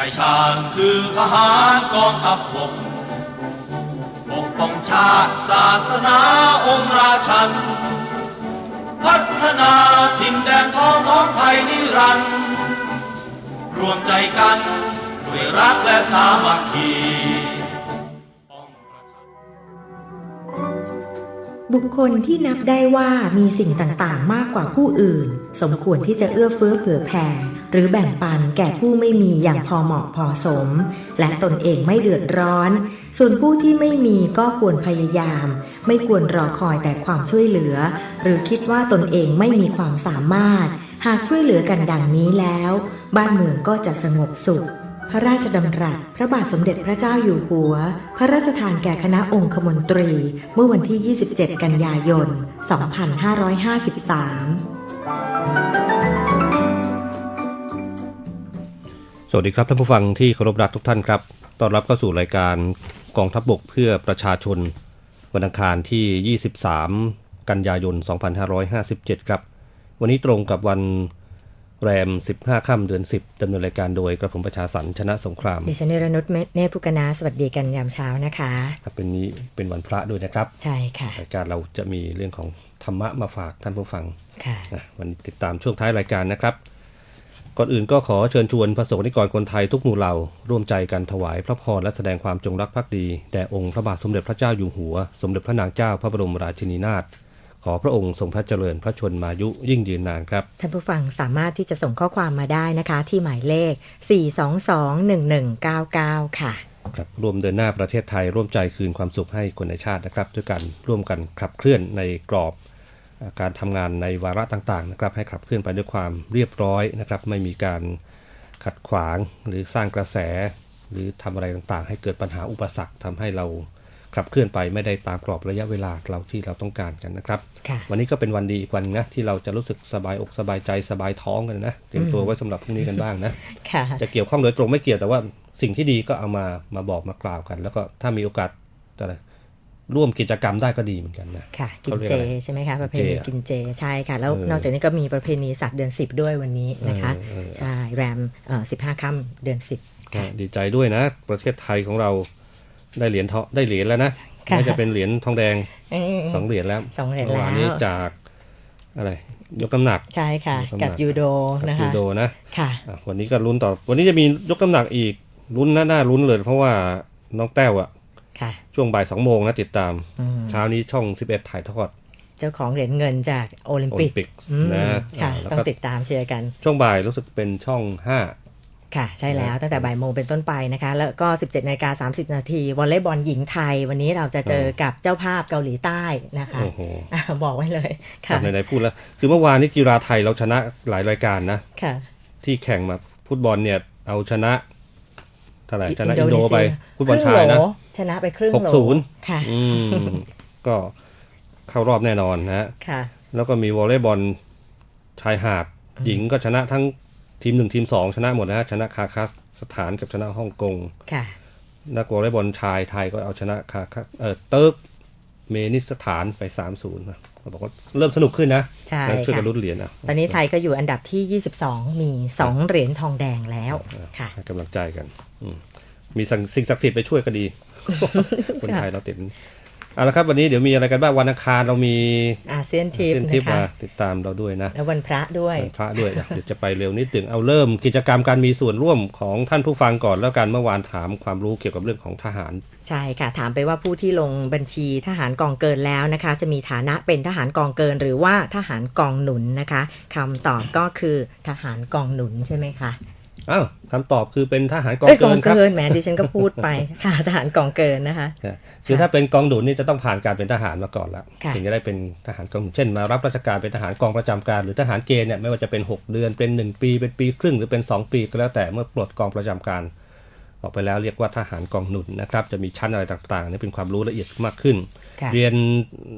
ายชาญคือทหารกองทัพบกปกป้องชาติศาสนาองค์ราชัน พัฒนาถิ่นแดนทองของไทยนิรันดร์รวมใจกันด้วยรักและสามัคคีบุคคลที่นับได้ว่ามีสิ่งต่างๆ มากกว่าผู้อื่น สมควรที่จะเอื้อเฟื้อเผื่อแผ่ หรือแบ่งปันแก่ผู้ไม่มีอย่างพอเหมาะพอสม และตนเองไม่เดือดร้อน ส่วนผู้ที่ไม่มีก็ควรพยายาม ไม่ควรรอคอยแต่ความช่วยเหลือ หรือคิดว่าตนเองไม่มีความสามารถ หากช่วยเหลือกันดังนี้แล้ว บ้านเมืองก็จะสงบสุขพระราชดำรัสพระบาทสมเด็จพระเจ้าอยู่หัว พระราชทานแก่คณะองคมนตรี เมื่อวันที่ 27 กันยายน 2553 สวัสดีครับท่านผู้ฟังที่เคารพรักทุกท่านครับต้อนรับเข้าสู่รายการกองทัพบบกเพื่อประชาชน วันอังคารที่ 23 กันยายน 2557 ครับ วันนี้ตรงกับวันแรม 15 ค่ำเดือน 10ดำเนินรายการโดยกระผมประชาสันชนะสงคราม ดิฉันเนรนุชเนธพุกนาสวัสดีกันยามเช้านะคะครับเป็นนี้เป็นวันพระด้วยนะครับ ใช่ค่ะรายการเราจะมีเรื่องของธรรมะมาฝากท่านผู้ฟังค่ะนะวันนี้ติดตามช่วงท้ายรายการนะครับ ก่อนอื่นก็ขอเชิญชวนพระสงฆ์นิกรคนไทยทุกหมู่เหล่า ร่วมใจกันถวายพระพรและแสดงความจงรักภักดี แด่องค์พระบาทสมเด็จพระเจ้าอยู่หัว สมเด็จพระนางเจ้าพระบรมราชินีนาถขอพระองค์ทรงพระเจริญพระชนมายุยิ่งยืนนานครับ ท่านผู้ฟังสามารถที่จะส่งข้อความมาได้นะคะ ที่หมายเลข 4221199 ค่ะครับร่วมเดินหน้าประเทศไทยร่วมใจคืนความสุขให้คนในชาตินะครับด้วยกันร่วมกันขับเคลื่อนในกรอบอ่า การทำงานในวาระต่างๆนะครับให้ขับเคลื่อนไปด้วยความเรียบร้อยนะครับไม่มีการขัดขวางหรือสร้างกระแส หรือทำอะไรต่างๆ ให้เกิดปัญหาอุปสรรคทำให้เราขับเคลื่อนไปไม่ได้ตามกรอบระยะเวลาเราที่เราต้องการกันนะครับค่ะวันนี้ก็เป็นวันดีอีกวันนะที่เราจะรู้สึกสบายอกสบายใจสบายท้องกันนะเตรียมตัวไว้สำหรับพรุ่งนี้กันบ้างนะค่ะจะเกี่ยวข้องโดยตรงไม่เกี่ยวแต่ว่าสิ่งที่ดีก็เอามามาบอกมากล่าวกัน แล้วก็ถ้ามีโอกาสอะไร ร่วมกิจกรรมได้ก็ดีเหมือนกันนะค่ะ กินเขาเรียกเจอะไรใช่ไหมคะประเพเจณีอะกินเจใช่ค่ะ แล้วเออนอกจากนี้ก็มีประเพณีศาสตร์เดือน 10 ด้วยวันนี้นะคะเออเออใช่แรมเอ่อ15ค่ำเดือน 10ค่ะดีใจด้วยนะ ประเทศไทยของเราได้เหรียญทองได้เหรียญแล้วนะค่ะน่าจะเป็นเหรียญทองแดงอืมสองเหรียญแล้วสองเหรียญมื่วานแล้วนี้จากอะไรยกน้ำหนักใช่ค่ะยกน้ำหนักกับยูโดกับนะยูคะโดนะค่ะอะวันนี้ก็ลุ้นต่อ วันนี้จะมียกน้ำหนักอีกลุ้นน่าน่าลุ้นเลย เพราะว่าน้องแต้วอะค่ะ ช่วงบ่ายสองโมงนะติดตามอืมเช้านี้ช่อง 11 ถ่ายทอด เจ้าของเหรียญเงินจากโอลิมโอปิลิกมปิกอืมนะค่ะอ่าแล้วต้องก็ติดตามเชียร์กัน ช่วงบ่ายรู้สึกเป็นช่องห้าค่ะ ใช่แล้วตั้งแต่บ่ายโมงเป็นต้นไปนะคะ แล้วก็ 17นาฬิกา30 นาทีวอลเลย์บอลหญิงไทย วันนี้เราจะเจอกับเจ้าภาพเกาหลีใต้นะคะโอ้โหอะบอกไว้เลยค่ะไหนๆพูดแล้ว คือเมื่อวานนี้กีฬาไทยเราชนะหลายรายการนะค่ะ ที่แข่งมาฟุตบอลเนี่ยเอาชนะเท่าไหร่ชนะอิอินนโดโดนีเซียไปฟุตบอลชายนะครึ่งโหล ชนะไปครึ่งโหล60ค่ะอืมก็เข้ารอบแน่นอนนะฮะค่ะ แล้วก็มีวอลเลย์บอลชายหาดหญิงก็ชนะทั้งทีมหนึ่งทีมสองชนะหมดนะฮะชนะคาคัสสถานกับชนะฮ่องกงค่ะนักวอลเลย์บอลชายไทยก็เอาชนะคาคัสเออเติร์กเมนิสถานไป3-0นะเขาบอกว่าเริ่มสนุกขึ้นนะใช่แล้วช่วยกันค่ะลุ้นเหรียญนะตอนนี้ไทยก็อยู่อันดับที่ 22 มี 2 เหรียญทองแดงแล้วค่ะให้กำลังใจกันอืมมีสิ่งสิ่งศักดิ์สิทธิ์ไปช่วยก็ดี คนไทยเราติดเอาละครับวันนี้เดี๋ยวมีอะไรกันบ้างวันอังคารเรามีอาเซียนทิปเส้นทิปนะมาคะติดตามเราด้วยนะแล้ววันพระด้วยวันพระด้วยนะเดี๋ยวจะไปเร็วนิดหนึ่งเอาเริ่มกิจกรรมการมีส่วนร่วมของท่านผู้ฟังก่อนแล้วกันเมื่อวานถามความรู้เกี่ยวกับเรื่องของทหาร ใช่ค่ะถามไปว่าผู้ที่ลงบัญชีทหารกองเกินแล้วนะคะ จะมีฐานะเป็นทหารกองเกินหรือว่าทหารกองหนุนนะคะคำตอบก็คือทหารกองหนุนใช่ไหมคะ อ้าวคำตอบคือเป็นทหารกองเอ้ยกเกิองนครับเกินแหมดิฉันก็พูดไปค่ะทหารกองเกินนะคะคือถ้าเป็นกองหนุนนี่จะต้องผ่านการเป็นทหารมาก่อนแล้วค่ะถึงจะได้เป็นทหารกองหนุนเช่นมารับราชการเป็นทหารกองประจำการ หรือทหารเกณฑ์เนี่ยไม่ว่าจะเป็น 6 เดือนเป็น 1 ปีเป็นปีครึ่งหรือเป็น 2 ปีก็แล้วแต่เมื่อปลดกองประจำการออกไปแล้วเรียกว่าทหารกองหนุนนะครับจะมีชั้นอะไรต่างๆนี่เป็นความรู้ละเอียดมากขึ้นค่ะเรียน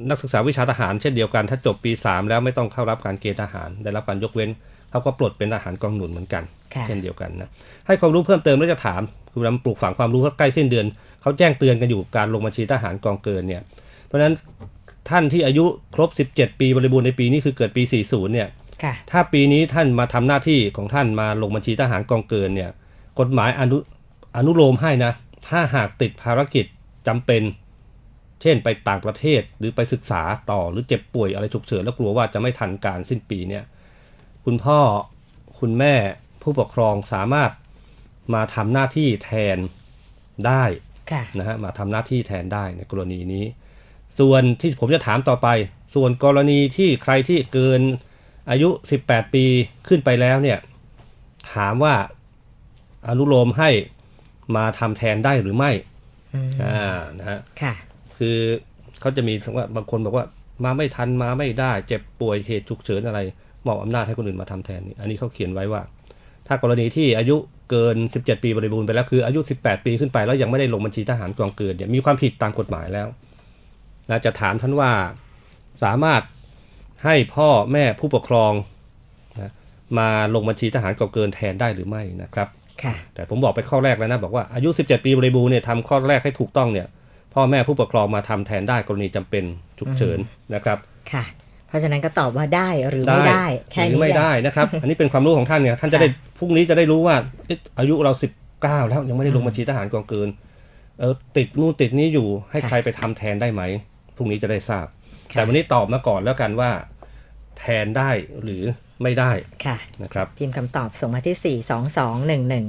นักศึกษาวิชาทหารเช่นเดียวกันถ้าจบปี 3 แล้วไม่ต้องเข้ารับการเกณฑ์ทหาร ได้รับการยกเว้น เขาก็ปลดเป็นทหารกองหนุนเหมือนกันค่ะเช่นเดียวกันนะให้ความรู้เพิ่มเติมแล้วจะถามคือเราปลูกฝังความรู้เพราะใกล้สิ้นเดือนเขาแจ้งเตือนกันอยู่การลงบัญชีทหารกองเกินเนี่ยเพราะฉะนั้นท่านที่อายุครบ 17 ปีบริบูรณ์ในปีนี้คือเกิดปี 40 เนี่ยค่ะถ้าปีนี้ท่านมาทำหน้าที่ของท่านมาลงบัญชีทหารกองเกินเนี่ยกฎหมายอนุอนุโลมให้นะ ถ้าหากติดภารกิจจำเป็น เช่นไปต่างประเทศหรือไปศึกษาต่อหรือเจ็บป่วยอะไรฉุกเฉินแล้วกลัวว่าจะไม่ทันการสิ้นปีเนี่ย คุณพ่อคุณแม่ผู้ปกครองสามารถมาทำหน้าที่แทนได้ค่ะนะฮะมาทำหน้าที่แทนได้ในกรณีนี้ ส่วนที่ผมจะถามต่อไป ส่วนกรณีที่ใครที่เกินอายุ 18 ปีขึ้นไปแล้วเนี่ย ถามว่าอนุโลมให้มาทำแทนได้หรือไม่อืมอ่านะฮะค่ะ คือเขาจะมีว่าบางคนบอกว่ามาไม่ทันมาไม่ได้ เจ็บป่วยเหตุฉุกเฉินอะไร มอบอำนาจให้คนอื่นมาทำแทนนี่อันนี้เขาเขียนไว้ว่า ถ้ากรณีที่อายุเกิน 17 ปีบริบูรณ์ไปแล้วคืออายุ 18 ปีขึ้นไปแล้วยังไม่ได้ลงบัญชีทหารกองเกินเนี่ยมีความผิดตามกฎหมายแล้วนะจะถามท่านว่าสามารถให้พ่อแม่ผู้ปกครองนะมาลงบัญชีทหารกองเกินแทนได้หรือไม่นะครับค่ะแต่ผมบอกไปข้อแรกแล้วนะบอกว่าอายุ 17 ปีบริบูรณ์เนี่ยทำข้อแรกให้ถูกต้องเนี่ยพ่อแม่ผู้ปกครองมาทำแทนได้กรณีจำเป็นฉุกเฉินนะครับค่ะ เพราะฉะนั้นก็ตอบว่าได้หรือไม่ได้แค่หรืนี้อไม่แหละได้นะครับ อันนี้เป็นความรู้ของท่านเนี่ยท่านจะได้พรุ่งนี้จะได้รู้ว่าเอ๊ะอายุเรา19แล้วยังไม่ได้ลงบัญชีทหารกองเกินเออติดนู่นติดนี้อยู่ให้ค่ะใครไปทำแทนได้ไหมพรุ่งนี้จะได้ทราบค่ะแต่วันนี้ตอบมาก่อนแล้วกันว่า แทนได้หรือ ไม่ได้ค่ะนะครับพิมพ์คำตอบส่งมาที่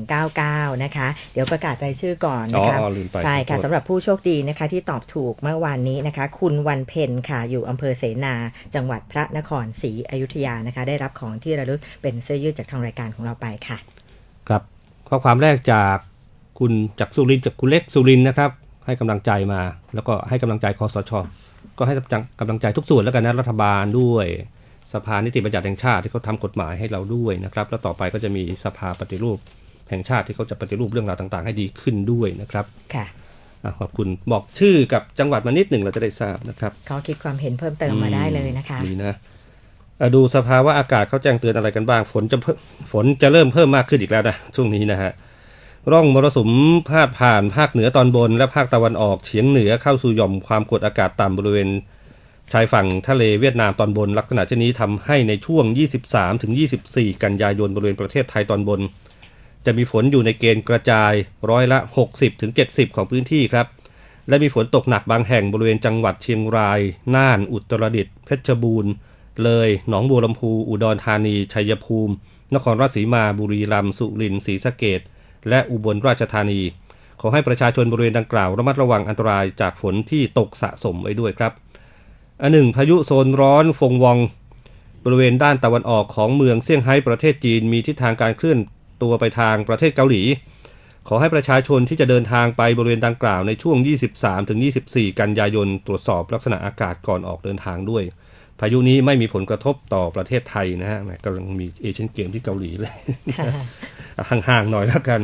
4221199 นะคะ เดี๋ยวประกาศรายชื่อก่อนนะคะอ๋อลืมไปใช่ขอค่ะโทษสำหรับผู้โชคดีนะคะ ที่ตอบถูกเมื่อวานนี้นะคะ คุณวันเพ็ญค่ะ อยู่อำเภอเสนา จังหวัดพระนครศรีอยุธยานะคะ ได้รับของที่ระลึกเป็นเสื้อยืดจากทางรายการของเราไปค่ะ ครับข้อความแรกจากคุณจากสุรินทร์จากคุณเล็กสุรินทร์นะครับ ให้กำลังใจมา แล้วก็ให้กำลังใจคอสช ก็ให้กำลังใจทุกส่วนแล้วกันนะรัฐบาลด้วย สภานิติบัญญัติแห่งชาติที่เขาทำกฎหมายให้เราด้วยนะครับ แล้วต่อไปก็จะมีสภาปฏิรูปแห่งชาติที่เขาจะปฏิรูปเรื่องราวต่าง ๆ ให้ดีขึ้นด้วยนะครับค่ะอะขอบคุณบอกชื่อกับจังหวัดมานิดหนึ่งเราจะได้ทราบนะครับเขาคิดความเห็นเพิ่มเติมมาได้เลยนะคะดีนะอะดูสภาวะอากาศเขาแจ้งเตือนอะไรกันบ้าง ฝนจะเพิ่มฝนจะเริ่มเพิ่มมากขึ้นอีกแล้วนะช่วงนี้นะฮะร่องมรสุมพาดผ่านภาคเหนือตอนบน และภาคตะวันออกเฉียงเหนือเข้าสู่หย่อมความกดอากาศต่ำบริเวณ ชายฝั่งทะเลเวียดนามตอนบน ลักษณะเช่นนี้ทำให้ในช่วง 23-24 กันยายนบริเวณประเทศไทยตอนบน จะมีฝนอยู่ในเกณฑ์กระจายร้อยละ 60-70 ของพื้นที่ครับ และมีฝนตกหนักบางแห่งบริเวณจังหวัดเชียงราย น่าน อุตรดิตถ์เพชรบูรณ์ เลย หนองบัวลำพู อุดรธานี ชัยภูมิ นครราชสีมา บุรีรัมย์ สุรินทร์ศรีสะเกษและอุบลราชธานี ขอให้ประชาชนบริเวณดังกล่าวระมัดระวังอันตรายจากฝนที่ตกสะสมไว้ด้วยครับ อันหนึ่งพายุโซนร้อนฟงวอง บริเวณด้านตะวันออกของเมืองเซี่ยงไฮ้ประเทศจีนมีทิศทางการเคลื่อนตัวไปทางประเทศเกาหลี ขอให้ประชาชนที่จะเดินทางไปบริเวณดังกล่าวในช่วง 23-24 กันยายนตรวจสอบลักษณะอากาศก่อนออกเดินทางด้วย พายุนี้ไม่มีผลกระทบต่อประเทศไทยนะฮะแหมกำลังมีเอเชียนเกมที่เกาหลีเลยห่างๆหน่อยแล้วกัน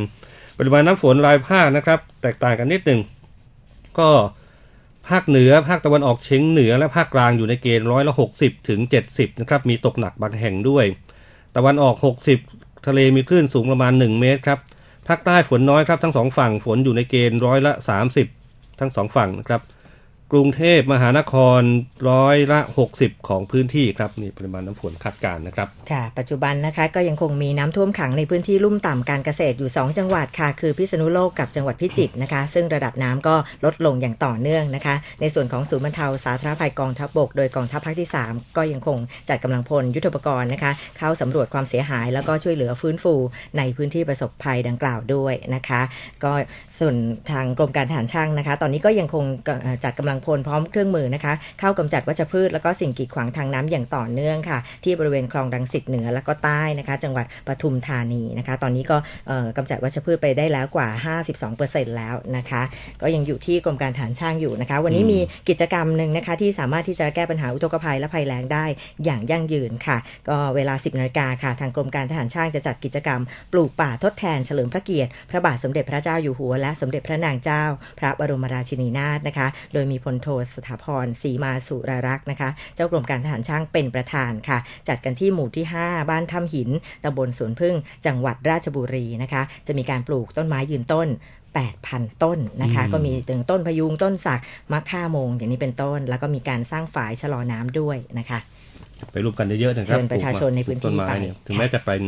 ปริมาณน้ำฝนรายภาคนะครับ แตกต่างกันนิดหนึ่งก็ ภาคเหนือ ภาคตะวันออกเฉียงเหนือ และภาคกลางอยู่ในเกณฑ์ร้อยละหกสิบถึงเจ็ดสิบนะครับ มีตกหนักบางแห่งด้วย ตะวันออกหกสิบทะเลมีคลื่นสูงประมาณหนึ่งเมตรครับ ภาคใต้ฝนน้อยครับทั้งสองฝั่งฝนอยู่ในเกณฑ์ร้อยละสามสิบทั้งสองฝั่งนะครับ กรุงเทพมหานครร้อยละ 60 ของพื้นที่ครับนี่ปริมาณน้ำฝนคาดการนะครับ ค่ะ ปัจจุบันนะคะก็ยังคงมีน้ำท่วมขังในพื้นที่ลุ่มต่ำการเกษตรอยู่ 2 จังหวัดค่ะ คือพิษณุโลกกับจังหวัดพิจิตรนะคะ ซึ่งระดับน้ำก็ลดลงอย่างต่อเนื่องนะคะ ในส่วนของศูนย์บรรเทาสาธารณภัยกองทัพบก โดยกองทัพภาคที่ 3 ก็ยังคงจัดกำลังพลยุทธปกรณ์นะคะ เข้าสำรวจความเสียหาย แล้วก็ช่วยเหลือฟื้นฟู ในพื้นที่ประสบภัยดังกล่าวด้วยนะคะ ก็ส่วนทางกรมการทหารช่างนะคะ ตอนนี้ก็ยังคงจัดกำลังพลพร้อมเครื่องมือนะคะ เข้ากำจัดวัชพืชแล้วก็สิ่งกีดขวางทางน้ำอย่างต่อเนื่องค่ะ ที่บริเวณคลองรังสิตเหนือแล้วก็ใต้นะคะ จังหวัดปทุมธานีนะคะ ตอนนี้ก็เอ่อกำจัดวัชพืชไปได้แล้วกว่า 52%แล้วนะคะ ก็ยังอยู่ที่กรมการทหารช่างอยู่นะคะ วันนี้มีกิจกรรมหนึ่งนะคะ ที่สามารถที่จะแก้ปัญหาอุทกภัยและภัยแล้งได้อย่างยั่งยืนค่ะ ก็เวลา 10นาฬิกาค่ะ ทางกรมการทหารช่างจะจัดกิจกรรม ปลูกป่าทดแทนเฉลิมพระเกียรติ พระบาทสมเด็จพระเจ้าอยู่หัวและสมเด็จพระนางเจ้า พระบรมราชินีนาถนะคะ โดยมีพลโทสถาพรศรีมาสุรรักษ์นะคะ เจ้ากรมการทหารช่างเป็นประธานค่ะ จัดกันที่หมู่ที่ 5 บ้านถ้ำหินตำบลสวนพึ่ง จังหวัดราชบุรีนะคะ จะมีการปลูกต้นไม้ยืนต้น8,000 ต้นนะคะอืมก็มีถึงต้นพยุงต้นสักมะค่าโมง อย่างนี้เป็นต้น แล้วก็มีการสร้างฝายชะลอน้ำด้วยนะคะ ไปร่วมกันเยอะๆนะครับเชิญประชาชนในพื้นที่ปลูกต้นไม้ไปเนี่ยถึงค่ะแม้จะเป็น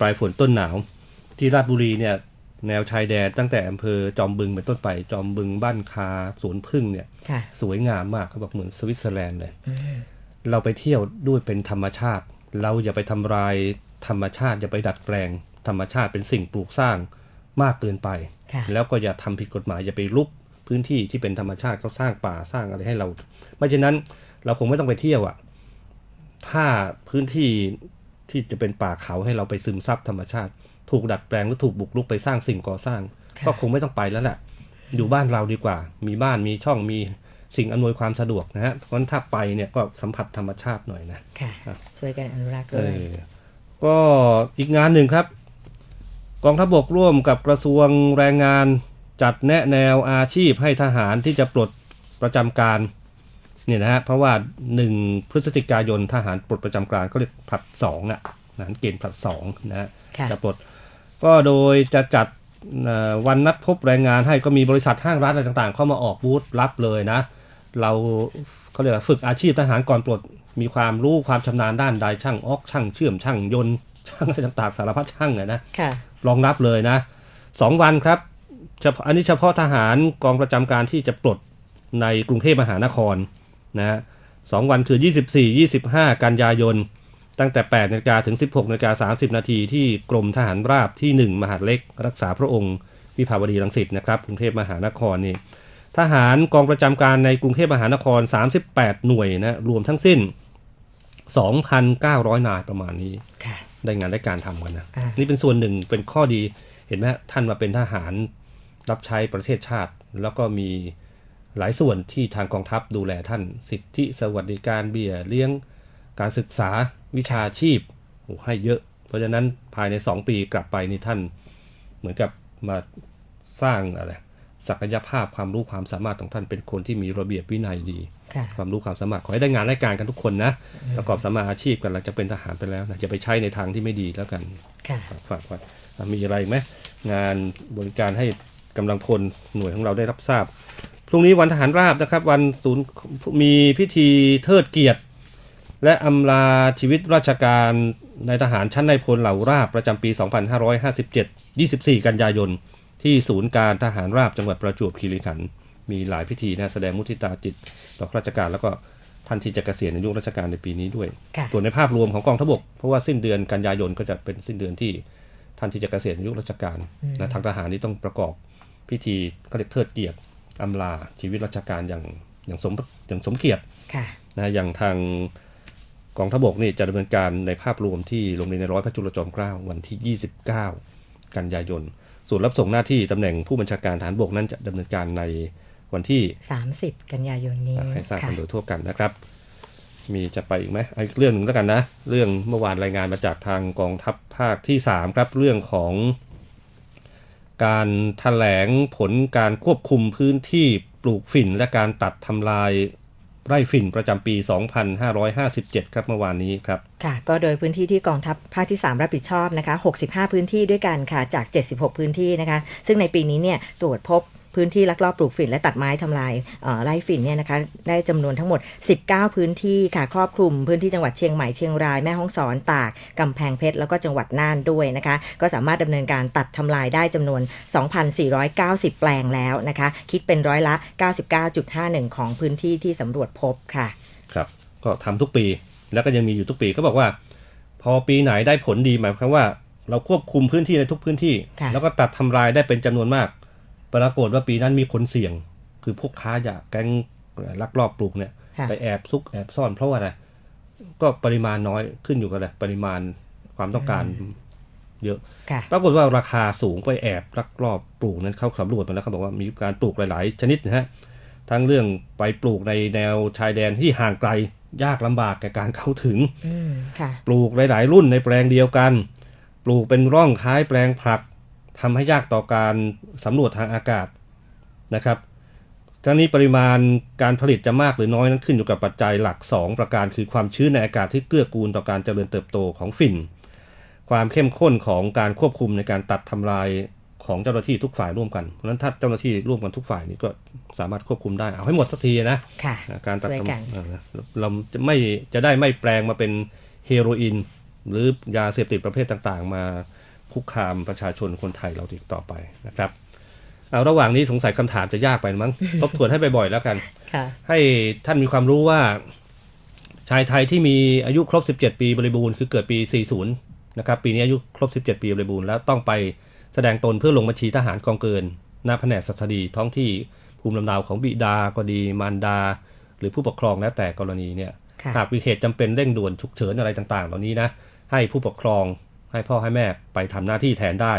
ปลายฝนต้นหนาว ที่ราชบุรีเนี่ย แนวชายแดนตั้งแต่อำเภอจอมบึงเป็นต้นไป จอมบึงบ้านคาสวนพึ่งเนี่ยค่ะสวยงามมากเขาบอกเหมือนสวิตเซอร์แลนด์เลยเราไปเที่ยวด้วยเป็นธรรมชาติ เราอย่าไปทำลายธรรมชาติอย่าไปดัดแปลง ธรรมชาติเป็นสิ่งปลูกสร้างมากเกินไปค่ะแล้วก็อย่าทำผิดกฎหมายอย่าไปลุกพื้นที่ที่เป็นธรรมชาติเขาสร้างป่าสร้างอะไรให้เรา ไม่เช่นนั้นเราคงไม่ต้องไปเที่ยวอะ่ะ ถ้าพื้นที่ที่จะเป็นป่าเขาให้เราไปซึมซับธรรมชาติ ถูกดัดแปลงหรือถูกบุกรุกไปสร้างสิ่งก่อสร้างค่ะก็คงไม่ต้องไปแล้วแหละอยู่บ้านเราดีกว่า มีบ้านมีช่องมีสิ่งอำนวยความสะดวกนะฮะเพราะฉะนั้นถ้าไปเนี่ยก็สัมผัสธรรมชาติหน่อยนะค่ะครับช่วยกันอนุรักษ์เอด้วยอก็อีกงานหนึ่งครับ กองทัพบกร่วมกับกระทรวงแรงงานจัดแนะแนวอาชีพให้ทหารที่จะปลดประจำการเนี่ยนะฮะเพราะว่าหนึ่งพฤศจิกายนทหารปลดประจำการก็เรียกผลัดสองอะทหารเกณฑ์ผลัดสองนะฮะค่ะจะปลด ก็โดยจะจัดเอ่อวันนัดพบแรงงานให้ก็มีบริษัทห้างร้านอะไรต่างๆ เข้ามาออกบูธรับเลยนะ เราเขาเรียกว่าฝึกอาชีพทหารก่อนปลดมีความรู้ความชำนาญด้านใดช่างออกช่างเชื่อมช่างยนต์ ช่างอะไรต่างๆสารพัดช่างเลยนะค่ะรองรับเลยนะสองวันครับเฉพาะอันนี้เฉพาะทหารกองประจำการที่จะปลดในกรุงเทพมหานครนะฮะสองวันคือ 24 25 กันยายน ตั้งแต่ 8นาฬิกาถึง 16นาฬิกา30 นาทีที่กรมทหารราบที่ 1 มหาดเล็ก รักษาพระองค์วิภาวดีรังสิตนะครับกรุงเทพมหานครนี่ทหารกองประจำการในกรุงเทพมหานคร 38 หน่วยนะรวมทั้งสิ้น 2,900 นายประมาณนี้ค่ะได้งานได้การทำกันนะอ่านี่นี่เป็นส่วนหนึ่งเป็นข้อดีเห็นไหมฮะท่านมาเป็นทหารรับใช้ประเทศชาติ แล้วก็มีหลายส่วนที่ทางกองทัพดูแลท่าน สิทธิสวัสดิการเบี้ยเลี้ยง การศึกษาวิชาชีพโอ้ให้เยอะ เพราะฉะนั้นภายใน 2 ปีกลับไปนี่ท่านเหมือนกับมาสร้างอะไรศักยภาพความรู้ความสามารถของท่านเป็นคนที่มีระเบียบวินัยดีค่ะความรู้ความสามารถขอให้ได้งานได้การกันทุกคนนะประกอบสมมาอาชีพกันหลังจากเป็นทหารไปแล้วนะอย่าไปใช้ในทางที่ไม่ดีแล้วกันค่ะฝากฝากไว้อะมีอะไรไหมงานบริการให้กำลังพลหน่วยของเราได้รับทราบพรุ่งนี้วันทหารราบนะครับ วันศูนย์มีพิธีเทิดเกียรติ และอำลาชีวิตราชการในทหารชั้นในพลเหล่าราบประจำปี 2557 24 กันยายน ที่ศูนย์การทหารราบจังหวัดประจวบคีรีขันธ์มีหลายพิธีนะแสดงมุทิตาจิตต่อข้าราชการแล้วก็ท่านที่จะเกษียณอายุราชการในปีนี้ด้วยค่ะส่วนในภาพรวมของกองทพบก เพราะว่าสิ้นเดือนกันยายนก็จะเป็นสิ้นเดือนที่ท่านที่จะเกษียณอายุราชการนะทางทหารนี่ต้องประกอบพิธีก็เรียกเทิดเกียรติอำลาชีวิตราชการอย่างอย่างสมอย่างสมเกียรติค่ะนะอย่างทาง กองทพบกนี่จะดำเนินการในภาพรวมที่โรงเรียนในร้อยพระจุลจอมเกล้าวันที่ 29 กันยายน ส่วนรับส่งหน้าที่ตำแหน่งผู้บัญชาการฐานบกนั้นจะดำเนินการในวันที่ 30 กันยายนนี้ให้ทราบค่ะกันโดยทั่วกันนะครับ มีจะไปอีกไหมเอาอีกเรื่องหนึ่งแล้วกันนะ เรื่องเมื่อวานรายงานมาจากทางกองทัพภาคที่ 3 ครับเรื่องของ การแถลงผลการควบคุมพื้นที่ปลูกฝิ่นและการตัดทำลาย ไร่ฝิ่นประจำปี 2557 ครับเมื่อวานนี้ครับค่ะ ก็โดยพื้นที่ที่กองทัพภาคที่ 3 รับผิดชอบนะคะ65 พื้นที่ด้วยกันค่ะจาก 76 พื้นที่นะคะ ซึ่งในปีนี้เนี่ยตรวจพบ พื้นที่ลักลอบปลูกฝิ่นและตัดไม้ทำลายเอ่อไร่ฝิ่นเนี่ยนะคะได้จำนวนทั้งหมด 19 พื้นที่ค่ะครอบคลุม พื้นที่จังหวัดเชียงใหม่เชียงรายแม่ฮ่องสอนตากกำแพงเพชรแล้วก็จังหวัดน่านด้วยนะคะ ก็สามารถดำเนินการตัดทำลายได้จำนวน 2,490 แปลงแล้วนะคะ คิดเป็นร้อยละ 99.51 ของพื้นที่ที่สำรวจพบค่ะ ครับ ก็ทำทุกปีแล้วก็ยังมีอยู่ทุกปีก็บอกว่า พอปีไหนได้ผลดีหมายความว่า เราควบคุมพื้นที่ในทุกพื้นที่ค่ะแล้วก็ตัดทำลายได้เป็นจำนวนมาก ปรากฏว่าปีนั้นมีคนเสี่ยง คือพวกค้ายาแก๊งลักลอบปลูกเนี่ยค่ะไปแอบซุกแอบซ่อนเพราะว่าอะไรก็ปริมาณน้อยขึ้นอยู่กับอะไรปริมาณความต้องการเยอะค่ะปรากฏว่าราคาสูงไปแอบลักลอบปลูกนั้นเขาสำรวจมาแล้วเขาบอกว่ามีการปลูกหลาย ๆ ชนิดนะฮะทั้งเรื่องไปปลูกในแนวชายแดนที่ห่างไกลยากลำบากแก่การเข้าถึงอืมค่ะปลูกหลาย ๆ รุ่นในแปลงเดียวกัน ปลูกเป็นร่องคล้ายแปลงผัก ทำให้ยากต่อการสำรวจทางอากาศนะครับทั้งนี้ปริมาณการผลิตจะมากหรือน้อยนั้นขึ้นอยู่กับปัจจัยหลัก 2 ประการคือความชื้นในอากาศที่เกื้อกูลต่อการเจริญเติบโตของฝิ่น ความเข้มข้นของการควบคุมในการตัดทำลายของเจ้าหน้าที่ทุกฝ่ายร่วมกัน เพราะฉะนั้นถ้าเจ้าหน้าที่ร่วมกันทุกฝ่ายนี้ก็สามารถควบคุมได้ เอาให้หมดสักทีนะค่ะการตัดกันทำเราจะไม่จะได้ไม่แปลงมาเป็นเฮโรอีนหรือยาเสพติดประเภทต่างๆ มา คุกคามประชาชนคนไทยเราอีกต่อไปนะครับเอาระหว่างนี้สงสัยคำถามจะยากไปมั้งทบทวนให้บ่อยๆแล้วกันค่ะให้ท่านมีความรู้ว่า ชายไทยที่มีอายุครบ 17 ปีบริบูรณ์คือเกิดปี 40 นะครับ ปีนี้อายุครบ 17 ปีบริบูรณ์แล้วต้องไปแสดงตนเพื่อลงบัญชีทหารกองเกินหน้าแผนกสัตดีท้องที่ภูมิลำเนาของบิดาก็ดี มารดา หรือผู้ปกครองแล้วแต่กรณีเนี่ยค่ะหากมีเหตุจำเป็นเร่งด่วนฉุกเฉินอะไรต่างๆ เหล่านี้นะให้ผู้ปกครอง ให้พ่อให้แม่ไปทำหน้าที่แทนได้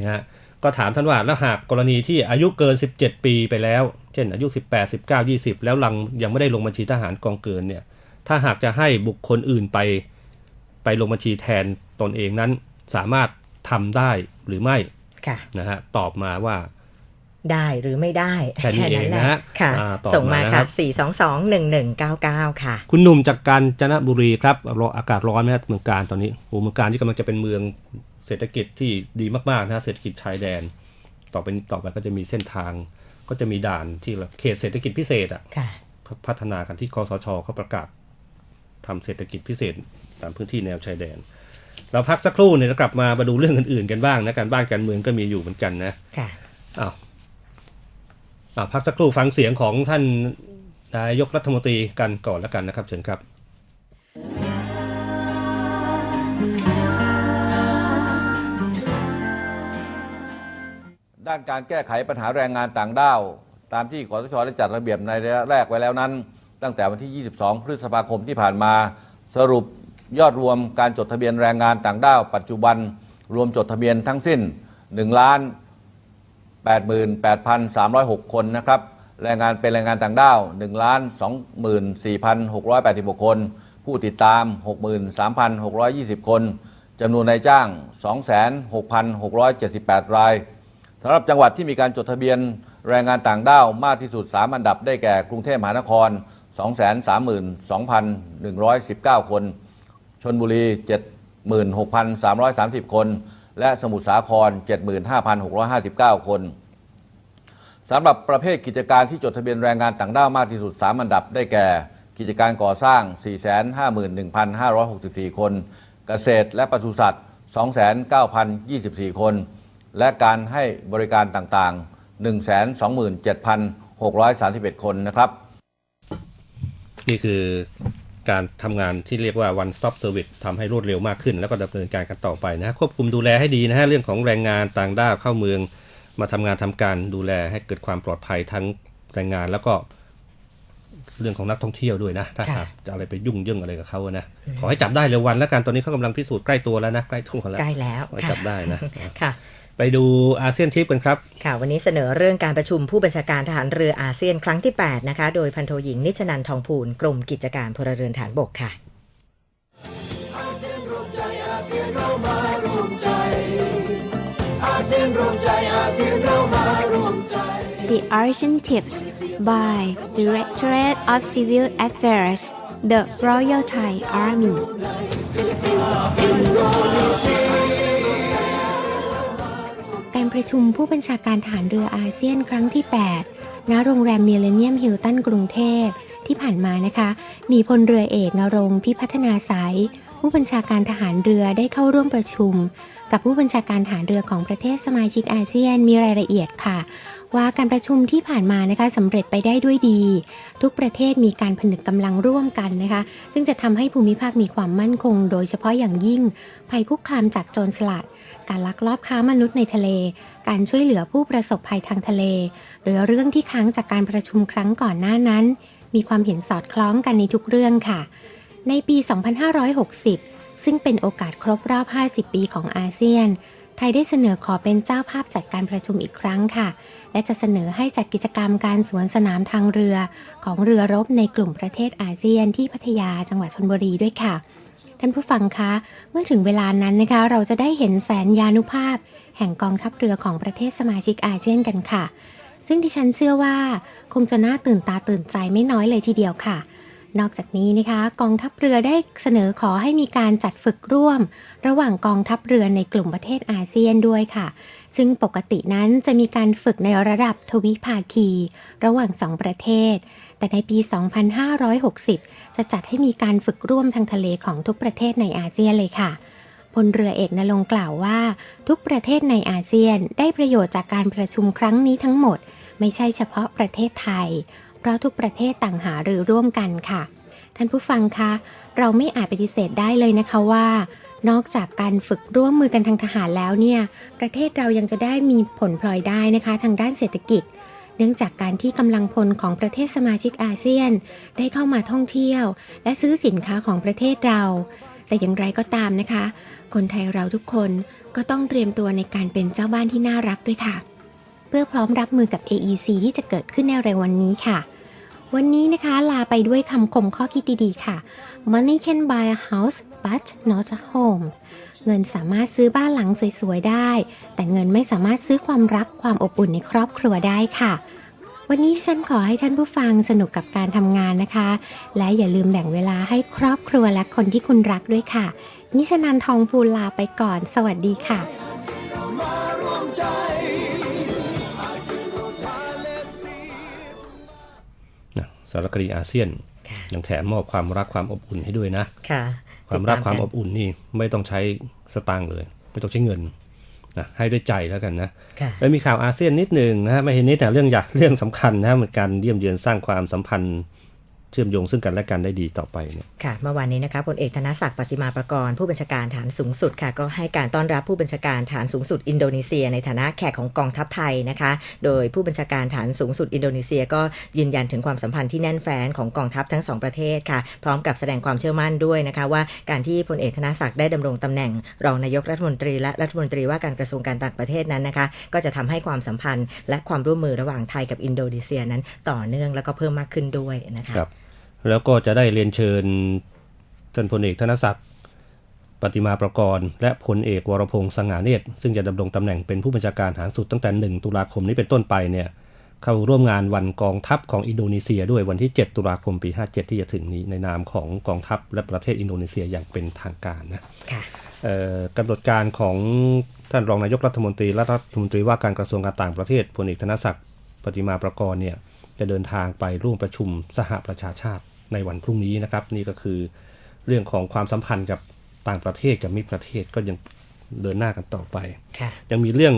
นะฮะก็ถามท่านว่าแล้วหากกรณีที่อายุเกิน 17 ปีไปแล้ว เช่นอายุ 18 19 20 แล้วลังยังไม่ได้ลงบัญชีทหารกองเกินเนี่ยถ้าหากจะให้บุคคลอื่นไป ไปลงบัญชีแทนตนเองนั้นสามารถทำได้หรือไม่ค่ะนะฮะตอบมาว่า ได้หรือไม่ได้แค่นี้เองนะฮะค่ะอ่าต่อส่งมามานะคค่ะรับสี่สองสองหนึ่งหนึ่งเก้าเก้าค่ะ คุณหนุ่มจากกาญจนบุรีครับรออากาศร้อนไหมครับเมืองการตอนนี้โอ้เมืองการที่กำลังจะเป็นเมืองเศรษฐกิจที่ดีมากๆนะฮะเศรษฐกิจชายแดน ต่อไปต่อไปก็จะมีเส้นทาง ก็จะมีด่านที่เขตเศรษฐกิจพิเศษอะค่ะเขาพัฒนากันที่คอสชเขาประกาศทำเศรษฐกิจพิเศษตามพื้นที่แนวชายแดน เราพักสักครู่เนี่ยจะกลับมามาดูเรื่องอื่นๆกันบ้างนะการบ้านการเมืองก็มีอยู่เหมือนกันนะค่ะอ้าวอ้าว พักสักครู่ฟังเสียงของท่านนายกรัฐมนตรีกันก่อนแล้วกันนะครับเชิญครับ ด้านการแก้ไขปัญหาแรงงานต่างด้าว ตามที่กสชได้จัดระเบียบในระยะแรกไว้แล้วนั้น ตั้งแต่วันที่ 22 พฤษภาคมที่ผ่านมาสรุปยอดรวมการจดทะเบียนแรงงานต่างด้าว ปัจจุบันรวมจดทะเบียนทั้งสิ้น1ล้าน 88,306 คนนะครับ แรงงานเป็นแรงงานต่างด้าว1ล้าน24,686 คน ผู้ติดตาม 63,620 คน จำนวนนายจ้าง 26,678 รายสำหรับจังหวัดที่มีการจดทะเบียนแรงงานต่างด้าวมากที่สุด 3 อันดับได้แก่กรุงเทพมหานคร 232,119 คน ชนบุรี 76,330 คน และสมุทรสาคร 75,659 คนสำหรับประเภทกิจการที่จดทะเบียนแรงงานต่างด้าวมากที่สุด 3 อันดับได้แก่ กิจการก่อสร้าง 451,564 คน เกษตรและปศุสัตว์ 29,024 คน และการให้บริการต่างๆ 127,631 คนนะครับ นี่คือ การทำงานที่เรียกว่า one stop service ทำให้รวดเร็วมากขึ้น แล้วก็ดำเนินการกันต่อไปนะควบคุมดูแลให้ดีนะฮะเรื่องของแรงงานต่างด้าวเข้าเมือง มาทำงานทำการดูแลให้เกิดความปลอดภัยทั้งแรงงานแล้วก็เรื่องของนักท่องเที่ยวด้วยนะถ้าค่ะหากจะอะไรไปยุ่งเยื่องอะไรกับเขาอะนะขอให้จับได้เร็ววันแล้วกันตอนนี้เขากำลังพิสูจน์ใกล้ตัวแล้วนะใกล้ตัวแล้วใกล้แล้วขอให้ค่ะจับได้นะค่ะ ไปดูอาเซียนทิปกันครับค่ะวันนี้เสนอเรื่องการประชุมผู้บัญชาการทหารเรืออาเซียนครั้งที่ 8 นะคะ โดยพันโทหญิงนิชนันทองพูนกรมกิจการพลเรือนฐานบกค่ะ The Asian Tips by Directorate of Civil Affairs, the Royal Thai Army. การประชุมผู้บัญชาการฐานเรืออาเซียนครั้งที่ 8 ณ โรงแรมมิเลเนียมฮิลตันกรุงเทพที่ผ่านมานะคะ มีพลเรือเอกนรงพิพัฒนาสายผู้บัญชาการทหารเรือได้เข้าร่วมประชุม กับผู้บัญชาการฐานเรือของประเทศสมาชิกอาเซียนมีรายละเอียดค่ะ ว่าการประชุมที่ผ่านมานะคะสำเร็จไปได้ด้วยดี ทุกประเทศมีการผนึกกำลังร่วมกันนะคะ ซึ่งจะทำให้ภูมิภาคมีความมั่นคง โดยเฉพาะอย่างยิ่ง ภัยคุกคามจากโจรสลัด การลักลอบค้ามนุษย์ในทะเล การช่วยเหลือผู้ประสบภัยทางทะเล หรือเรื่องที่ค้างจากการประชุมครั้งก่อนหน้านั้น มีความเห็นสอดคล้องกันในทุกเรื่องค่ะ ในปี 2560 ซึ่งเป็นโอกาสครบรอบ 50 ปีของอาเซียน ไทยได้เสนอขอเป็นเจ้าภาพจัดการประชุมอีกครั้งค่ะ และจะเสนอให้จัดกิจกรรมการสวนสนามทางเรือ ของเรือรบในกลุ่มประเทศอาเซียนที่พัทยาจังหวัดชลบุรีด้วยค่ะ ท่านผู้ฟังคะ เมื่อถึงเวลานั้นนะคะ เราจะได้เห็นแสนยานุภาพ แห่งกองทัพเรือของประเทศสมาชิกอาเซียนกันค่ะ ซึ่งดิฉันเชื่อว่า คงจะน่าตื่นตาตื่นใจไม่น้อยเลยทีเดียวค่ะ นอกจากนี้นะคะ กองทัพเรือได้เสนอขอให้มีการจัดฝึกร่วม ระหว่างกองทัพเรือในกลุ่มประเทศอาเซียนด้วยค่ะ ซึ่งปกตินั้นจะมีการฝึกในระดับทวิภาคี ระหว่างสองประเทศ แต่ในปี 2560 จะจัดให้มีการฝึกร่วมทางทะเลของทุกประเทศในอาเซียนเลยค่ะพลเรือเอกนรงค์กล่าวว่า ทุกประเทศในอาเซียนได้ประโยชน์จากการประชุมครั้งนี้ทั้งหมด ไม่ใช่เฉพาะประเทศไทย ราะทุกประเทศต่างหารือร่วมกันค่ะ ท่านผู้ฟังคะ เราไม่อาจปฏิเสธได้เลยนะคะว่า นอกจากการฝึกร่วมมือกันทางทหารแล้วเนี่ย ประเทศเรายังจะได้มีผลพลอยได้นะคะ ทางด้านเศรษฐกิจ เนื่องจากการที่กำลังพลของประเทศสมาชิกอาเซียน ได้เข้ามาท่องเที่ยว และซื้อสินค้าของประเทศเรา แต่อย่างไรก็ตามนะคะ คนไทยเราทุกคนก็ต้องเตรียมตัวในการเป็นเจ้าบ้านที่น่ารักด้วยค่ะ เพื่อพร้อมรับมือกับ AEC ที่จะเกิดขึ้นในเร็ววันนี้ค่ะ วันนี้นะคะลาไปด้วยคำคมข้อคิดดีๆ ค่ะ Money can buy a house but not a home เงินสามารถซื้อบ้านหลังสวยๆได้ แต่เงินไม่สามารถซื้อความรักความอบอุ่นในครอบครัวได้ค่ะ วันนี้ฉันขอให้ท่านผู้ฟังสนุกกับการทำงานนะคะ และอย่าลืมแบ่งเวลาให้ครอบครัวและคนที่คุณรักด้วยค่ะ นิชนันทองภูลลาไปก่อน สวัสดีค่ะารคดีอาเซียนค่ะยังแถมมอบความรักความอบอุ่นให้ด้วยนะค่ะ ความรักติดความตอบอุ่นนี่ไม่ต้องใช้สตางค์เลย ไม่ต้องใช้เงินนะให้ด้วยใจแล้วกันนะค่ะแล้วมีข่าวอาเซียนนิดหนึ่งนะฮะไม่เห็นนิดแต่เรื่องอยากเรื่องสำคัญนะเหมือนการเยี่ยมเยือนสร้างความสัมพันธ์เชื่อมโยงซึ่งกันและกันได้ดีต่อไปเนี่ยค่ะเมื่อวานนี้นะคะพลเอกธนศักดิ์ปฏิมาประกรณ์ผู้บัญชาการฐานสูงสุดค่ะ ก็ให้การต้อนรับผู้บัญชาการฐานสูงสุดอินโดนีเซีย ในฐานะแขกของกองทัพไทยนะคะ โดยผู้บัญชาการฐานสูงสุดอินโดนีเซีย ก็ยืนยันถึงความสัมพันธ์ที่แน่นแฟ้นของกองทัพทั้งสองประเทศค่ะ พร้อมกับแสดงความเชื่อมั่นด้วยนะคะ ว่าการที่พลเอกธนศักดิ์ได้ดำรงตำแหน่ง รองนายกรัฐมนตรี และรัฐมนตรีว่าการกระทรวงการต่างประเทศนั้นนะคะ ก็จะทำให้ความสัมพันธ์ และความร่วมมือระหว่างไทยกับอินโดนีเซียนั้นต่อเนื่องแล้วก็เพิ่มมากขึ้นด้วยนะคะครับ แล้วก็จะได้เรียนเชิญท่านพลเอกธนศักดิ์ปฏิมาประกรณ์และพลเอกวรพงษ์สง่าเนตร ซึ่งจะดำรงตำแหน่งเป็นผู้บัญชาการฐานสุดตั้งแต่ 1 ตุลาคมนี้เป็นต้นไปเนี่ยเข้าร่วมงานวันกองทัพของอินโดนีเซียด้วยวันที่ 7 ตุลาคมปี 57 ที่จะถึงนี้ในนามของกองทัพและประเทศอินโดนีเซียอย่างเป็นทางการนะค่ะเอ่อกำหนดการของท่านรองนายกรัฐมนตรีและรัฐมนตรีว่าการกระทรวงการต่างประเทศพลเอกธนศักดิ์ปฏิมาประกรณ์เนี่ยจะเดินทางไปร่วมประชุมสหประชาชาติ ในวันพรุ่งนี้นะครับ นี่ก็คือเรื่องของความสัมพันธ์กับต่างประเทศกับมิตรประเทศก็ยังเดินหน้ากันต่อไปค่ะยังมีเรื่อง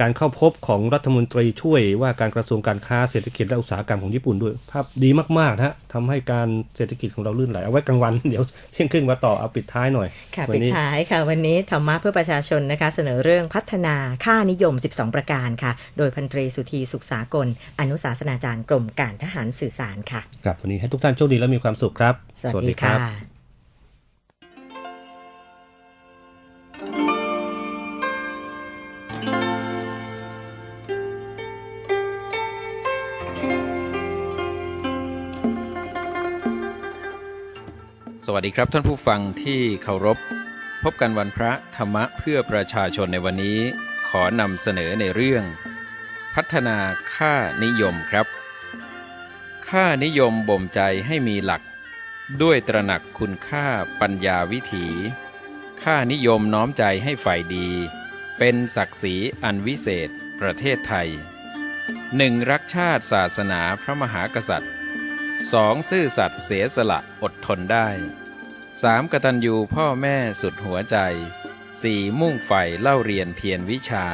การเข้าพบของรัฐมนตรีช่วยว่าการกระทรวงการค้าเศรษฐกิจและอุตสาหกรรมของญี่ปุ่นด้วย ภาพดีมากๆนะฮะทำให้การเศรษฐกิจของเราลื่นไหล เอาไว้กลางวัน เดี๋ยวเที่ยงครึ่งมาต่อเอาปิดท้ายหน่อย ค่ะวัปิดนี้ท้ายค่ะ วันนี้ธรรมะเพื่อประชาชนนะคะ เสนอเรื่องพัฒนาค่านิยม 12 ประการค่ะ โดยพันตรีสุธีสุขสากล อนุศาสนาจารย์กรมการทหารสื่อสารค่ะครับวันนี้ให้ทุกท่านโชคดีและมีความสุขครับ สวัสดีค่ะ สวัสดีครับท่านผู้ฟังที่เคารพ พบกันวันพระธรรมะเพื่อประชาชนในวันนี้ ขอนำเสนอในเรื่อง พัฒนาค่านิยมครับ ค่านิยมบ่มใจให้มีหลัก ด้วยตระหนักคุณค่าปัญญาวิถี ค่านิยมน้อมใจให้ฝ่ายดี เป็นศักดิ์ศรีอันวิเศษประเทศไทยหนึ่งรักชาติศาสนาพระมหากษัตริย์ สองซื่อสัตย์เสียสละอดทนได้สามกตัญญูพ่อแม่สุดหัวใจสี่มุ่งใฝ่เล่าเรียนเพียรวิชา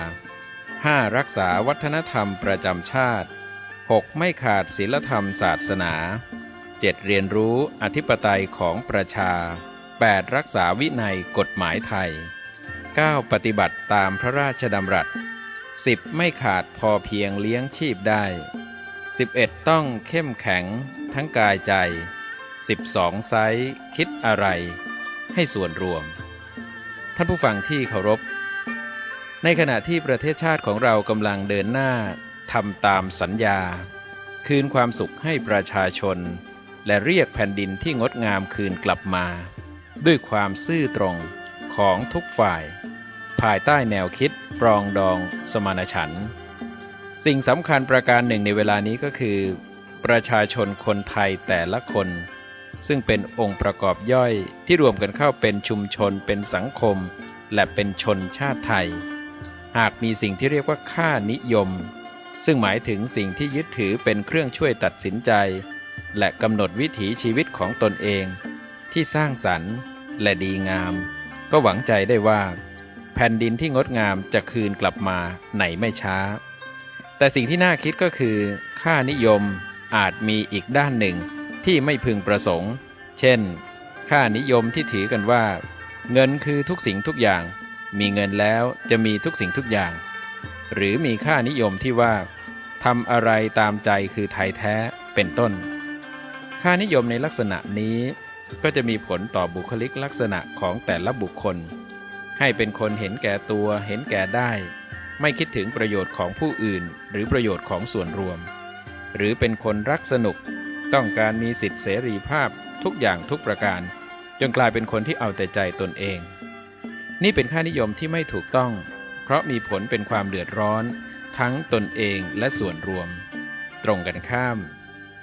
ห้ารักษาวัฒนธรรมประจำชาติหกไม่ขาดศีลธรรมศาสนาเจ็ดเรียนรู้อธิปไตยของประชาแปดรักษาวินัยกฎหมายไทยเก้าปฏิบัติตามพระราชดำรัสสิบไม่ขาดพอเพียงเลี้ยงชีพได้ 11 ต้องเข้มแข็ง ทั้งกายใจ 12 ไซส์คิดอะไร ให้ส่วนรวม ท่านผู้ฟังที่เคารพ ในขณะที่ประเทศชาติของเรากำลังเดินหน้าทำตามสัญญา คืนความสุขให้ประชาชน และเรียกแผ่นดินที่งดงามคืนกลับมา ด้วยความซื่อตรงของทุกฝ่าย ภายใต้แนวคิดปรองดองสมานฉันท์สิ่งสำคัญประการหนึ่งในเวลานี้ก็คือ ประชาชนคนไทยแต่ละคน ซึ่งเป็นองค์ประกอบย่อยที่รวมกันเข้าเป็นชุมชนเป็นสังคม และเป็นชนชาติไทย หากมีสิ่งที่เรียกว่าค่านิยม ซึ่งหมายถึงสิ่งที่ยึดถือเป็นเครื่องช่วยตัดสินใจ และกำหนดวิถีชีวิตของตนเอง ที่สร้างสรรค์และดีงาม ก็หวังใจได้ว่า แผ่นดินที่งดงามจะคืนกลับมาในไม่ช้า แต่สิ่งที่น่าคิดก็คือ ค่านิยม อาจมีอีกด้านหนึ่งที่ไม่พึงประสงค์ เช่น ค่านิยมที่ถือกันว่า เงินคือทุกสิ่งทุกอย่าง มีเงินแล้วจะมีทุกสิ่งทุกอย่าง หรือมีค่านิยมที่ว่าทำอะไรตามใจคือไทยแท้เป็นต้น ค่านิยมในลักษณะนี้ก็จะมีผลต่อบุคลิกลักษณะของแต่ละบุคคล ให้เป็นคนเห็นแก่ตัวเห็นแก่ได้ ไม่คิดถึงประโยชน์ของผู้อื่น หรือประโยชน์ของส่วนรวม หรือเป็นคนรักสนุก ต้องการมีสิทธิเสรีภาพทุกอย่างทุกประการ จนกลายเป็นคนที่เอาแต่ใจตนเอง นี่เป็นค่านิยมที่ไม่ถูกต้อง เพราะมีผลเป็นความเดือดร้อน ทั้งตนเองและส่วนรวม ตรงกันข้าม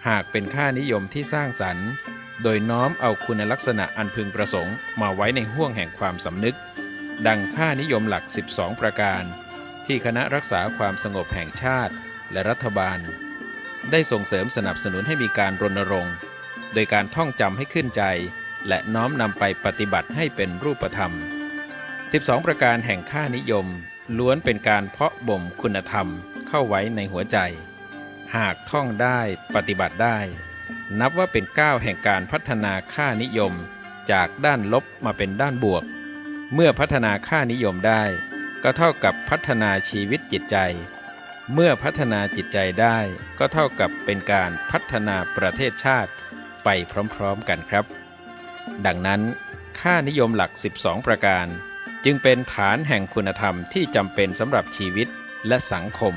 หากเป็นค่านิยมที่สร้างสรรค์ โดยน้อมเอาคุณลักษณะอันพึงประสงค์ มาไว้ในห่วงแห่งความสำนึก ดังค่านิยมหลัก 12 ประการ ที่คณะรักษาความสงบแห่งชาติ และรัฐบาล ได้ส่งเสริมสนับสนุนให้มีการรณรงค์ โดยการท่องจำให้ขึ้นใจ และน้อมนำไปปฏิบัติให้เป็นรูปธรรม 12 ประการแห่งค่านิยม ล้วนเป็นการเพาะบ่มคุณธรรมเข้าไว้ในหัวใจ หากท่องได้ปฏิบัติได้ นับว่าเป็นก้าวแห่งการพัฒนาค่านิยม จากด้านลบมาเป็นด้านบวก เมื่อพัฒนาค่านิยมได้ ก็เท่ากับพัฒนาชีวิตจิตใจ เมื่อพัฒนาจิตใจได้ก็เท่ากับเป็นการพัฒนาประเทศชาติไปพร้อมๆกันครับ ดังนั้น ค่านิยมหลัก 12 ประการ จึงเป็นฐานแห่งคุณธรรมที่จำเป็นสำหรับชีวิตและสังคม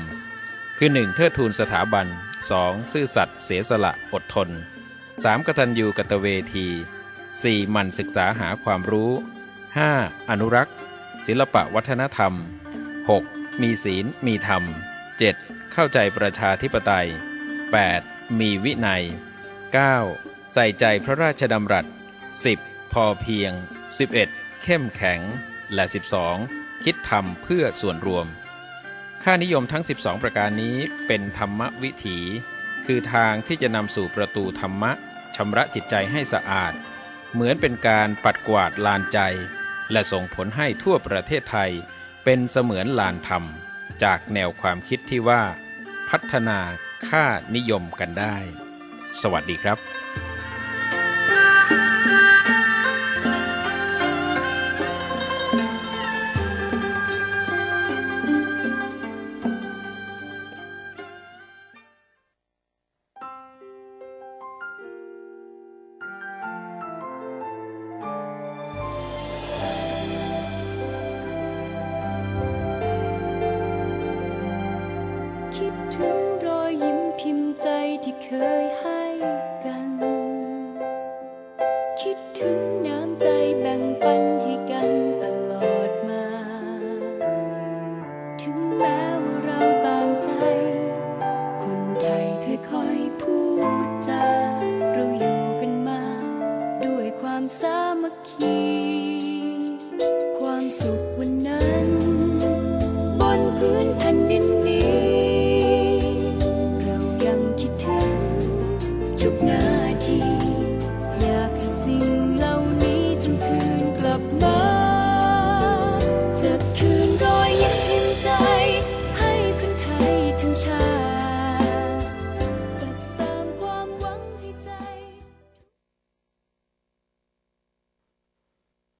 คือ 1. เทิดทูนสถาบัน 2. ซื่อสัตย์เสียสละอดทน 3. กตัญญูกตเวที 4. หมั่นศึกษาหาความรู้ 5. อนุรักษ์ ศิลปะวัฒนธรรม 6. มีศีลมีธรรม 7. เข้าใจประชาธิปไตย 8. มีวินัย 9. ใส่ใจพระราชดำรัส 10. พอเพียง 11. เข้มแข็ง และ 12. คิดทำเพื่อส่วนรวม ค่านิยมทั้ง 12 ประการนี้เป็นธรรมวิถี คือทางที่จะนำสู่ประตูธรรมะชำระจิตใจให้สะอาด เหมือนเป็นการปัดกวาดลานใจ และส่งผลให้ทั่วประเทศไทยเป็นเสมือนลานธรรม จากแนวความคิดที่ว่า พัฒนาค่านิยมกันได้ สวัสดีครับ คิดถึงรอยยิ้มพิมพ์ใจที่เคยให้